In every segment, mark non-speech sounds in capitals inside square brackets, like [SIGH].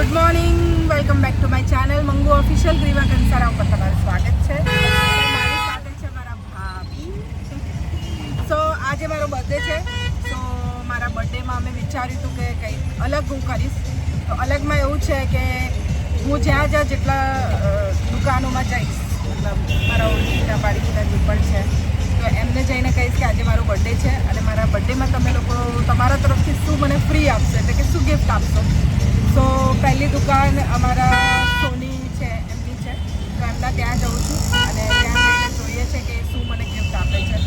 Good morning welcome back to my channel Mangu official Griva Kansara ઉપર તમારું સ્વાગત છે. મારી સાથે છે મારા ભાભી. સો આજે મારો બર્થડે છે. તો મારા બર્થડેમાં અમે વિચાર્યું હતું કે કંઈક અલગ હું કરીશ. તો અલગમાં એવું છે કે હું જ્યાં જ્યાં જેટલા દુકાનોમાં જઈશ, મતલબ મારા ઓળખીના પાડીતા જે પણ છે તો એમને જઈને કહીશ કે આજે મારો બર્થડે છે અને મારા બર્થડેમાં તમે લોકો તમારા તરફથી શું મને ફ્રી આપશો? એટલે કે શું ગિફ્ટ આપશો? સો પહેલી દુકાન અમારા સોની છે, એમની છે. તો એમના ત્યાં જઉં છું અને ત્યાં જઈને જોઈએ છે કે શું મને ગિફ્ટ આપે છે.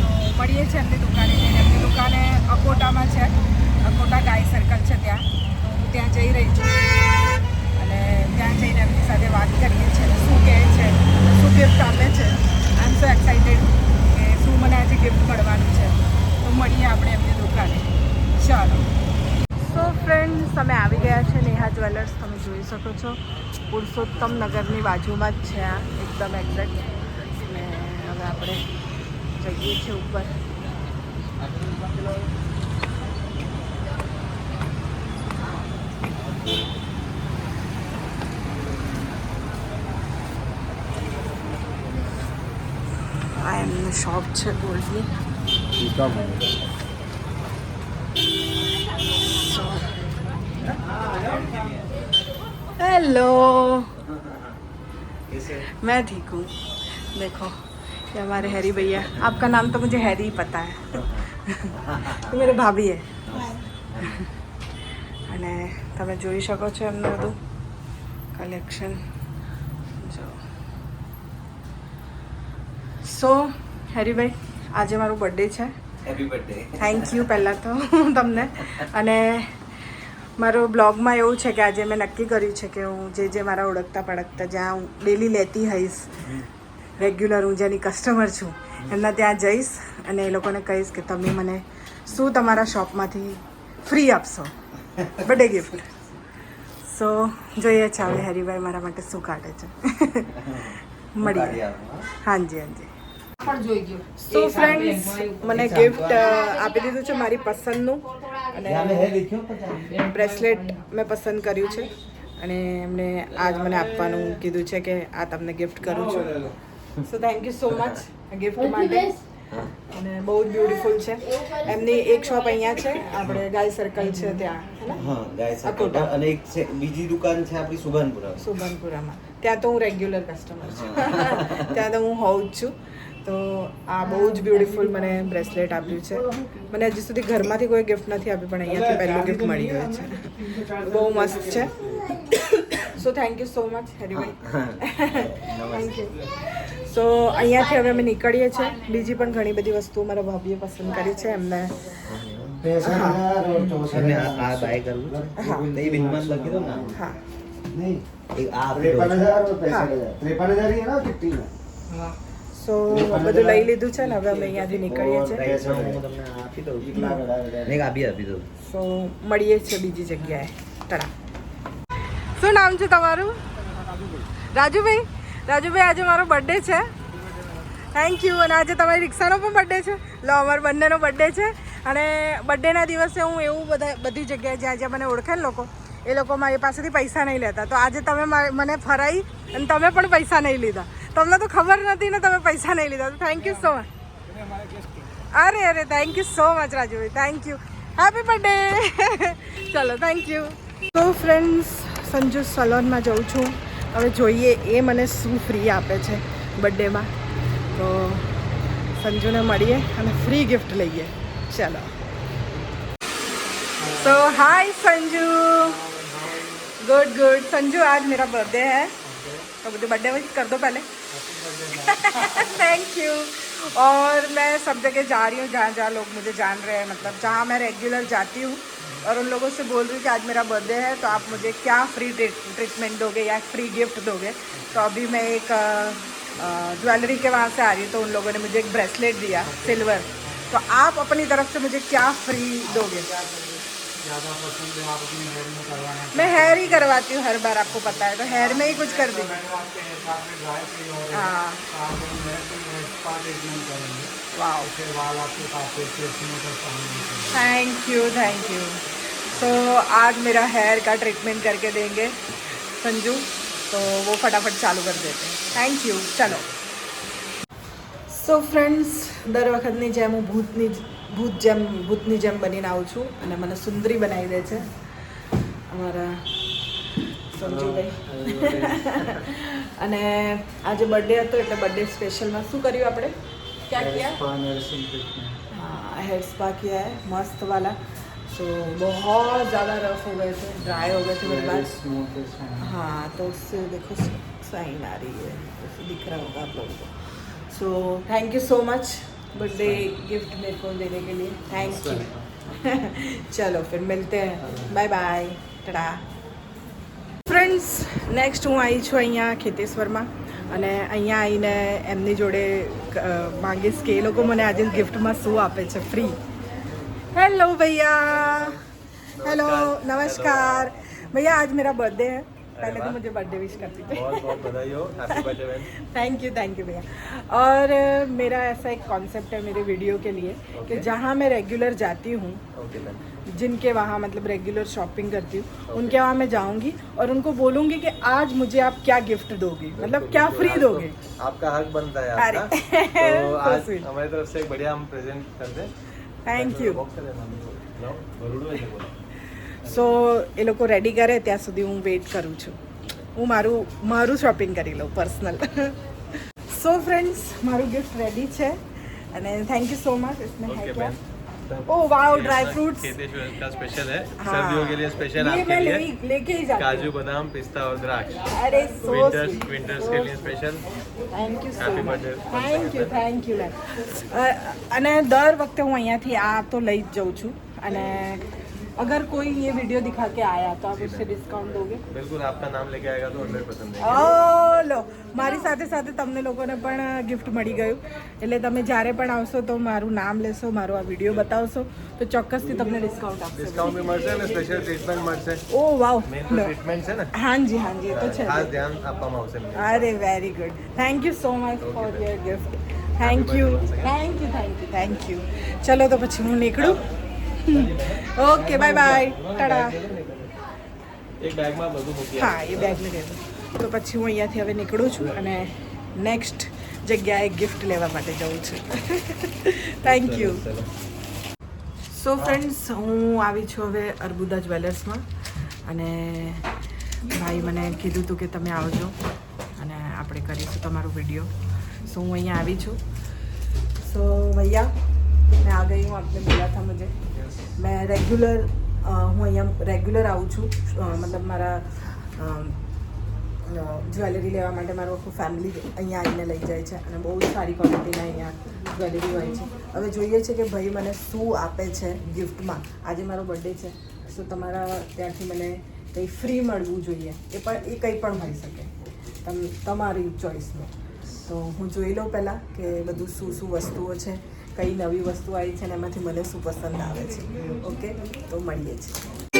તો મળીએ છીએ એમની દુકાને જઈને. એમની દુકાને અકોટામાં છે. અકોટા ગાય સર્કલ છે ત્યાં. તો હું ત્યાં જઈ રહી છું. અને ત્યાં જઈને એમની સાથે વાત કરીએ છીએ શું કહે છે, શું ગિફ્ટ આપે છે. આઈ એમ સો એક્સાઇટેડ શું મને આજે ગિફ્ટ મળવાનું છે. તો મળીએ આપણે એમની દુકાને. ચાલો. સો ફ્રેન્ડ્સ તમે આવી ગયા છે નેહા જ્વેલર્સ. તમે જોઈ શકો છો. પુરુષોત્તમ નગરની બાજુમાં જ છે આ, એકદમ એક્ઝેક્ટ ને હવે આપણે જઈએ છીએ ઉપર. Thank એમનું શોપ છે ગોલ્ડની हेलो मैं ठीक हूँ देखो ये हमारे हैरी भैया आपका नाम तो मुझे हैरी ही पता है ये मेरे ભાભી હે અને તમે જોઈ શકો છો એમનું બધું કલેક્શન જો સો હેરીભાઈ આજે મારો બર્થડે છે. હેપી બર્થડે થેન્ક યુ પહેલાં તો તમને. અને મારો બ્લોગમાં એવું છે કે આજે મેં નક્કી કર્યું છે કે હું જે જે મારા ઓળખતા પડખતા જ્યાં હું ડેલી લેતી હઈશ રેગ્યુલર હું જેની કસ્ટમર છું એમના ત્યાં જઈશ અને એ લોકોને કહીશ કે તમે મને શું તમારા શોપમાંથી ફ્રી આપશો. બર્થડે ગિફ્ટ સો જોઈએ છે હવે હરિભાઈ મારા માટે શું કાઢે છે. મળીએ. હાજી હાજી. સો ફ્રેન્ડ્સ મને ગિફ્ટ આપી દીધું છે મારી પસંદનું. અને બ્રેસલેટ મેં પસંદ કર્યું છે. અને એમને આજ મને આપવાનું કીધું છે કે આ તમને ગિફ્ટ કરું છું. So thank you so much gift માટે. અને બહુ જ બ્યુટીફુલ છે. એમની એક શોપ અહીંયા છે. આપણે ગાય સર્કલ છે ત્યાં હા ગાય સાકર અને એક છે બીજી દુકાન છે આપણી સુભાનપુરા સુભાનપુરામાં ત્યાં તો હું રેગ્યુલર કસ્ટમર છું. [LAUGHS] ત્યાં તો હું હોઉં જ છું. તો આ બહુ જ બ્યુટીફુલ મને બ્રેસલેટ આપ્યું છે. મને હજી સુધી ઘરમાંથી કોઈ ગિફ્ટ નથી આપ્યું પણ અહીંયાથી પહેલું ગિફ્ટ મળી ગયું છે. બહુ મસ્ત છે. So thank you so much Haribhai thank you so અહીંયાથી હવે અમે નીકળીએ છીએ. બીજી પણ ઘણી બધી વસ્તુઓ મારા ભાભીએ પસંદ કરી છે એમને. હા. હા. સો બધું લઈ લીધું છે ને હવે અમે અહીંયાથી નીકળીએ છીએ. સો મળીએ છીએ બીજી જગ્યાએ. તરા શું નામ છે તમારું? રાજુભાઈ. રાજુભાઈ આજે મારો બર્થડે છે. થેન્ક યુ અને આજે તમારી રિક્ષાનો પણ બર્થડે છે. લો અમારો બંનેનો બર્થડે છે. અને બર્થડેના દિવસે હું એવું બધા બધી જગ્યાએ જ્યાં જ્યાં મને ઓળખે લોકો એ લોકો મારી પાસેથી પૈસા નહીં લેતા. તો આજે તમે મને ફરાઈ અને તમે પણ પૈસા નહીં લીધા. તમને તો ખબર નથી ને તમે પૈસા નહીં લીધા. તો થેન્ક યુ સો મચ અરે અરે thank you so much Rajubhai. Thank you happy birthday ચલો થેન્ક યુ તો ફ્રેન્ડ્સ સંજુ સલોનમાં જઉં છું. હવે જોઈએ, એ મને શું ફ્રી આપે છે બર્થડેમાં તો સંજુને મળીએ અને ફ્રી ગિફ્ટ લઈએ. ચલો. તો hi Sanju. Good good Sanju, आज मेरा बर्थडे है। तो मुझे बर्थडे विश कर दो पहले। [LAUGHS] थैंक यू और मैं सब जगह जा रही हूँ, जहाँ जहाँ लोग मुझे जान रहे हैं मतलब जहाँ मैं रेगुलर जाती हूँ। और उन लोगों से बोल रही हूँ कि आज मेरा बर्थडे है तो आप मुझे क्या फ्री ट्रीटमेंट दोगे या फ्री गिफ्ट दोगे? तो अभी मैं एक ज्वेलरी के वहाँ से आ रही हूँ तो उन लोगों ने मुझे एक ब्रेसलेट दिया सिल्वर तो आप अपनी तरफ़ से मुझे क्या फ्री दोगे? मैं हेयर ही करवाती हूँ हर बार आपको पता है तो हेयर में ही कुछ कर दी हाँ wow thank you thank you तो आज मेरा हेयर का ट्रीटमेंट करके देंगे संजू तो वो फटाफट चालू कर देते हैं थैंक यू चलो સો ફ્રેન્ડ્સ દર વખતની જેમ હું ભૂતની ભૂત જેમ ભૂતની જેમ બનીને આવું છું અને મને સુંદરી બનાવી દે છે અમારા સંજુભાઈ અને આજે બર્થડે હતો એટલે બર્થડે સ્પેશિયલમાં શું કર્યું આપણે ક્યાં કિયા हाँ हेयर स्पा किया है मस्त वाला तो बहुत ज़्यादा रफ हो गए थे ड्राई हो गए थे मेरे बाल हाँ तो उससे देखो साइन आ रही है जैसे दिख रहा होगा आप लोगों को so thank you so much birthday gift मेरे को देने के लिए थैंक यू [LAUGHS] चलो फिर मिलते हैं बाय बाय टड़ा ફ્રેન્ડ્સ નેક્સ્ટ હું આવી છું અહીંયા ખેતેશ્વરમાં અને અહીંયા આવીને એમની જોડે અ, માંગીશ કે એ લોકો મને આજે ગિફ્ટમાં શું આપે છે ફ્રી હેલો भैया हेलो नमस्कार भैया आज मेरा बर्थडे है पहले तो मुझे बर्थडे विश करती थी। थैंक यू थैंक यू भैया। और मेरा ऐसा एक कॉन्सेप्ट है मेरे वीडियो के लिए okay. कि जहाँ मैं रेगुलर जाती हूँ okay, जिनके वहाँ मतलब रेगुलर शॉपिंग करती हूँ okay. उनके वहाँ मैं जाऊँगी और उनको बोलूँगी कि आज मुझे आप क्या गिफ्ट दोगे? मतलब क्या फ्री तो दोगे? आपका हक बनता है आपका। [LAUGHS] तो, तो हमारी तरफ़ से एक बढ़िया हम प्रेजेंट करते हैं थैंक यू સો એ લોકો રેડી કરે ત્યાં સુધી હું વેઇટ કરું છું હું મારું મારું શોપિંગ કરી લઉં પર્સનલ સો ફ્રેન્ડ્સ મારું ગિફ્ટ રેડી છે અને થેન્ક યુ સો મચ इसमें है ओके क्या बहन ओ वाओ ये ड्राई अपना फ्रूट्स खेतेश्वर का स्पेशल है हाँ। सर्दियों के लिए स्पेशल ये आपके मैं लिए ले- लेके ही जाती काजू हूँ बादाम पिस्ता और द्राक्ष अरे सो विंटर्स विंटर्स के लिए special thank you so Happy much birthday. Thank you thank you અને દર વખતે હું અહીંયાથી આ તો લઈ જ જાઉં છું અને અગર કોઈ ये वीडियो दिखा के आया तो आप उससे डिस्काउंट दोगे बिल्कुल आपका नाम लेके आएगा तो हंड्रेड परसेंट ઓ લો મારી સાથે સાથે તમને લોકોને પણ ગિફ્ટ મળી ગયું એટલે તમે જ્યારે પણ આવશો તો મારું નામ લેશો મારો આ વિડીયો બતાવશો તો ચોક્કસથી તમને ડિસ્કાઉન્ટ આપશે ડિસ્કાઉન્ટ भी મળશે અને સ્પેશિયલ ટ્રીટમેન્ટ મળશે ઓ વાવ મેઇન તો ટ્રીટમેન્ટ છે ને હાજી હાજી એ તો છે ખાસ ધ્યાન આપવામાં આવશે એમને. અરે very good thank you so much for your gift thank you thank you thank you thank you ચલો તો પછી હું નીકળું ઓકે બાય બાય ટાટા એક બેગમાં બધું મૂકી હા એ બેગ લઈ તો પછી હું અહીંયાથી હવે નીકળું છું અને નેક્સ્ટ જગ્યાએ ગિફ્ટ લેવા માટે જઉં છું. થેન્ક યુ સો ફ્રેન્ડ્સ હું આવી છું હવે અર્બુદા જ્વેલર્સમાં અને ભાઈ મને કીધું હતું કે તમે આવજો અને આપણે કરીશું તમારો વીડિયો સો હું અહીંયા આવી છું. સો ભૈયા मैं आ गई हूँ आपने बोला था मुझे मैं रेगुलर હું અહીંયા રેગ્યુલર આવું છું અ, મતલબ મારા જ્વેલરી લેવા માટે મારું આખું ફેમિલી અહીંયા આવીને લઈ જાય છે અને બહુ જ સારી ક્વોલિટીના અહીંયા જ્વેલરી હોય છે હવે જોઈએ છે કે ભાઈ મને શું આપે છે ગિફ્ટમાં આજે મારો બર્થડે છે તો તમારા ત્યાંથી મને કંઈ ફ્રી મળવું જોઈએ એ પણ એ કંઈ પણ હોઈ શકે તમ તમારી ચોઈસનું તો હું જોઈ લઉં પહેલાં કે બધું શું શું વસ્તુઓ છે, કઈ નવી વસ્તુ આવી છે અને એમાંથી મને શું પસંદ આવે છે. ઓકે? તો મળીએ છીએ.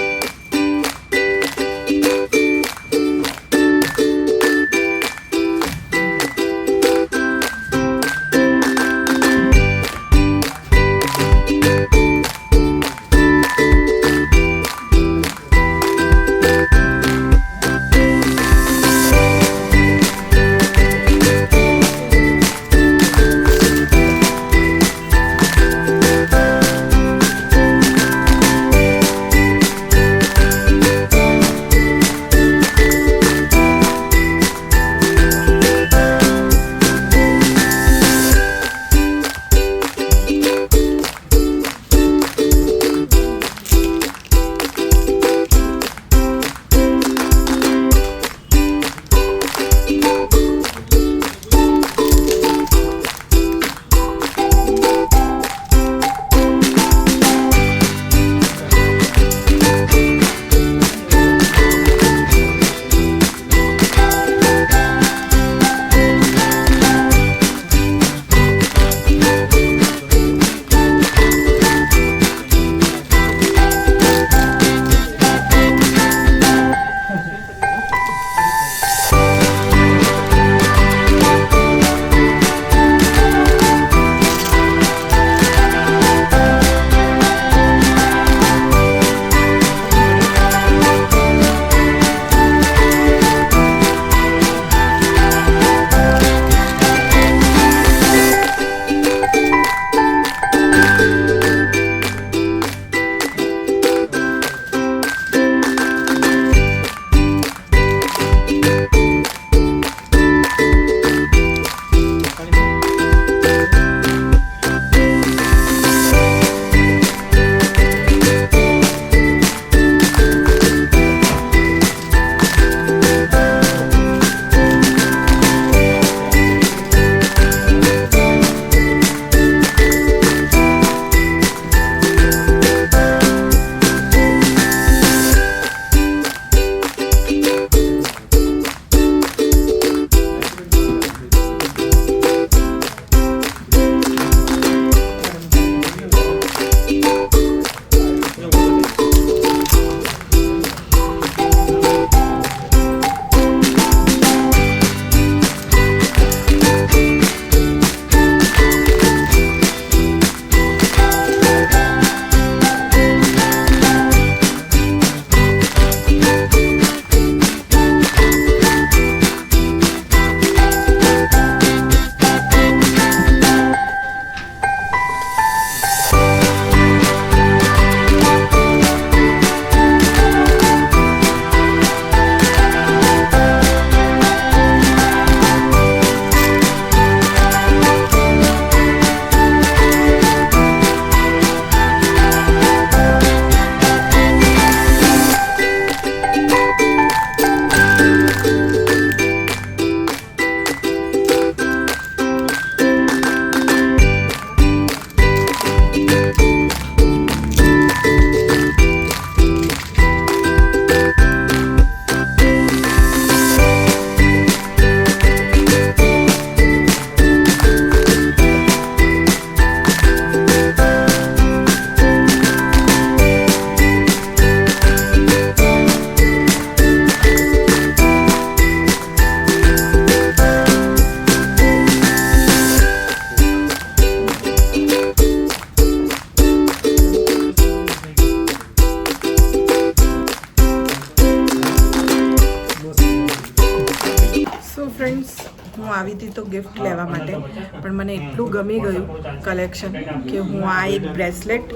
આવી હતી તો ગિફ્ટ લેવા માટે. પણ મને એટલું ગમી ગયું કલેક્શન કે હું આ એક બ્રેસલેટ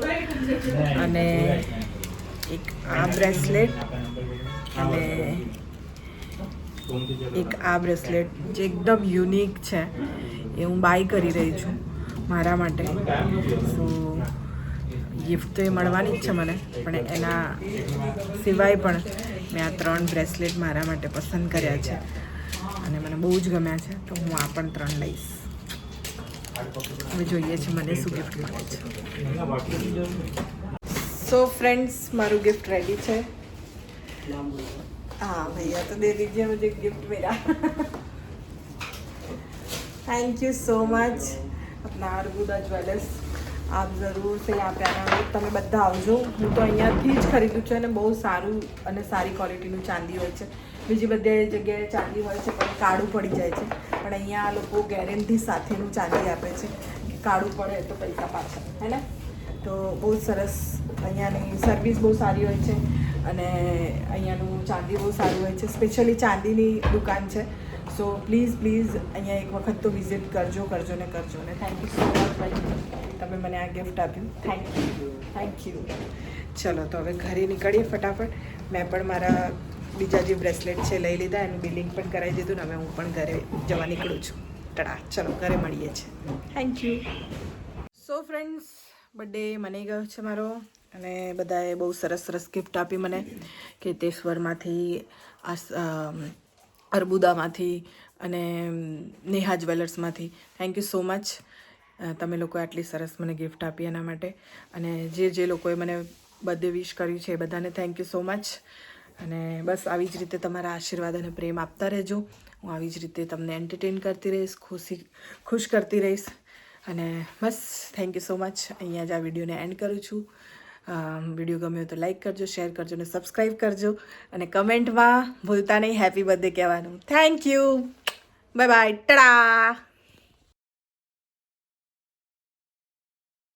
અને એક આ બ્રેસલેટ અને એક આ બ્રેસલેટ જે એકદમ યુનિક છે એ હું બાય કરી રહી છું મારા માટે. સો ગિફ્ટ તો એ મળવાની જ છે મને, પણ એના સિવાય પણ મેં આ ત્રણ બ્રેસલેટ મારા માટે પસંદ કર્યા છે. અને મને બહુ જ ગમ્યા છે તો હું આ પણ ત્રણ લઈશ હવે જોઈએ છે મને શું ગિફ્ટ મળે છે સો ફ્રેન્ડ્સ મારું ગિફ્ટ રેડી છે हाँ भैया तो दे दीजिए मुझे गिफ्ट मेरा थैंक यू सो मच अपना अरबुदा ज्वेलर्स આપ જરૂરથી આ પ્યારાણું તમે બધા આવજો. હું તો અહીંયાથી જ ખરીદું છું અને બહુ સારું અને સારી ક્વોલિટીનું ચાંદી હોય છે. બીજી બધી જગ્યાએ ચાંદી હોય છે, પણ કાળું પડી જાય છે. પણ અહીંયા આ લોકો ગેરંટી સાથેનું ચાંદી આપે છે કાળું પડે તો પૈસા પાછા, હે ને? તો બહુ સરસ અહીંયાની સર્વિસ બહુ સારી હોય છે અને અહીંયાનું ચાંદી બહુ સારું હોય છે. સ્પેશિયલી ચાંદીની દુકાન છે. સો પ્લીઝ પ્લીઝ અહીંયા એક વખત તો વિઝિટ કરજો કરજો ને કરજો ને. થેન્ક યુ સો મચ તમે મને આ ગિફ્ટ આપ્યું. થેન્ક યુ થેન્ક યુ ચલો તો હવે ઘરે નીકળીએ ફટાફટ. મેં પણ મારા બીજા જે બ્રેસલેટ છે લઈ લીધા એનું બિલિંગ પણ કરાવી દીધું ને હવે હું પણ ઘરે જવા નીકળું છું. ટડા ચલો ઘરે મળીએ છીએ. Thank you so friends birthday મને ગયો છે મારો અને બધાએ બહુ સરસ સરસ ગિફ્ટ આપી મને કેતેશ્વરમાંથી આ સ- અમ, અર્બુદામાંથી અને નેહા જ્વેલર્સમાંથી. થેન્ક યુ સો મચ તમે લોકોએ આટલી સરસ મને ગિફ્ટ આપી એના માટે. અને જે જે લોકોએ મને બર્થડે વિશ કર્યું છે એ બધાને થેન્ક યુ સો મચ અને બસ આવી જ રીતે તમારા આશીર્વાદ અને પ્રેમ આપતા રહેજો. હું આવી જ રીતે તમને એન્ટરટેન કરતી રહીશ, ખુશી, ખુશ કરતી રહીશ. અને બસ થેન્ક યુ સો મચ અહીંયા જ આ વિડીયોને એન્ડ કરું છું. વીડિયો ગમ્યો તો લાઈક કરજો શેર કરજો અને સબસ્ક્રાઈબ કરજો. અને કમેન્ટમાં ભૂલતા નહીં. હેપી બર્થડે કહેવાનું. Thank you bye bye tada